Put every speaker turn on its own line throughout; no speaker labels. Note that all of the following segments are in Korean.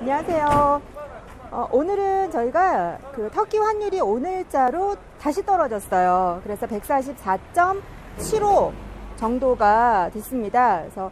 안녕하세요. 어, 오늘은 저희가 그 터키 환율이 오늘자로 다시 떨어졌어요. 그래서 144.75 정도가 됐습니다. 그래서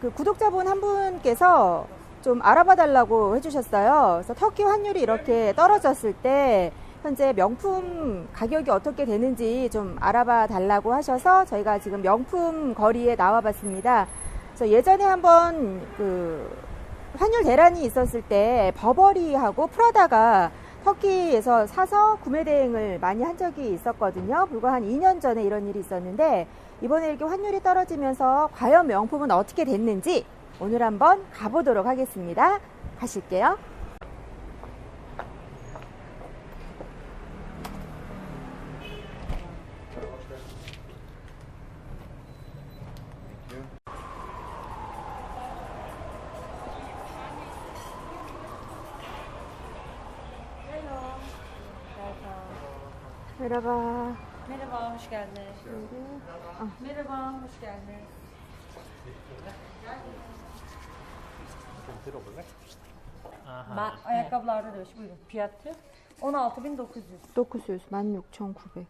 그 구독자분 한 분께서 좀 알아봐 달라고 해주셨어요. 그래서 터키 환율이 이렇게 떨어졌을 때 현재 명품 가격이 어떻게 되는지 좀 알아봐 달라고 하셔서 저희가 지금 명품 거리에 나와 봤습니다. 그래서 예전에 한번 그 환율 대란이 있었을 때 버버리하고 프라다가 터키에서 사서 구매 대행을 많이 한 적이 있었거든요. 불과 한 2년 전에 이런 일이 있었는데 이번에 이렇게 환율이 떨어지면서 과연 명품은 어떻게 됐는지 오늘 한번 가보도록 하겠습니다. 가실게요. Merhaba.
Merhaba, hoş geldiniz. Merhaba, hoş geldiniz.
들어볼래? 아하.
Ma ayakkabılarda da buyurun. Fiyatı 16.900.
900, 16,900.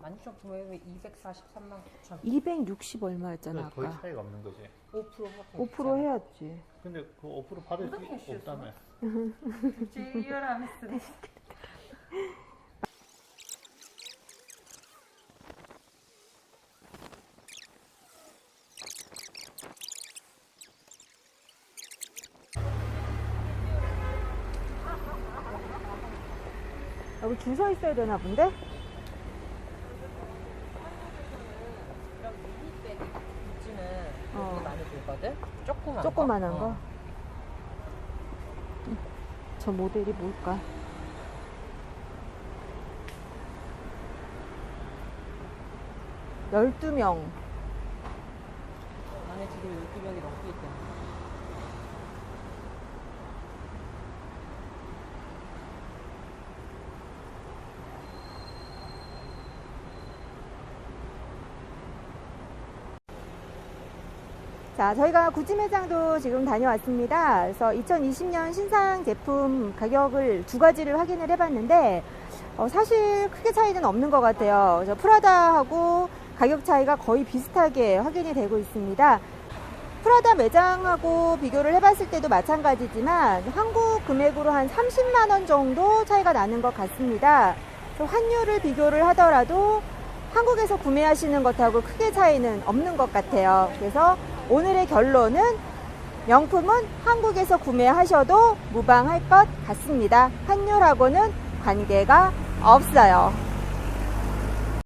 많이 좀 보여요. 243만 9천.
260 얼마였잖아,
거의
아까.
차이가 없는 거지.
5% 하고.
5% 해야지.
근데 그 5% 받을 수? 없다며.
Çeviriyorum
여기 줄 서 있어야 되나 본데?
는
어.
이렇게 많이 들거든. 조그만
조그만한
거.
거?
어.
저 모델이 뭘까? 열두 명
안에 지금 12명이 넘기 때문에.
자, 저희가 구찌 매장도 지금 다녀왔습니다. 그래서 2020년 신상 제품 가격을 두 가지를 확인을 해봤는데, 어, 사실 크게 차이는 없는 것 같아요. 그래서 프라다하고 가격 차이가 거의 비슷하게 확인이 되고 있습니다. 프라다 매장하고 비교를 해봤을 때도 마찬가지지만 한국 금액으로 한 30만 원 정도 차이가 나는 것 같습니다. 환율을 비교를 하더라도 한국에서 구매하시는 것하고 크게 차이는 없는 것 같아요. 그래서 오늘의 결론은 명품은 한국에서 구매하셔도 무방할 것 같습니다. 환율하고는 관계가 없어요.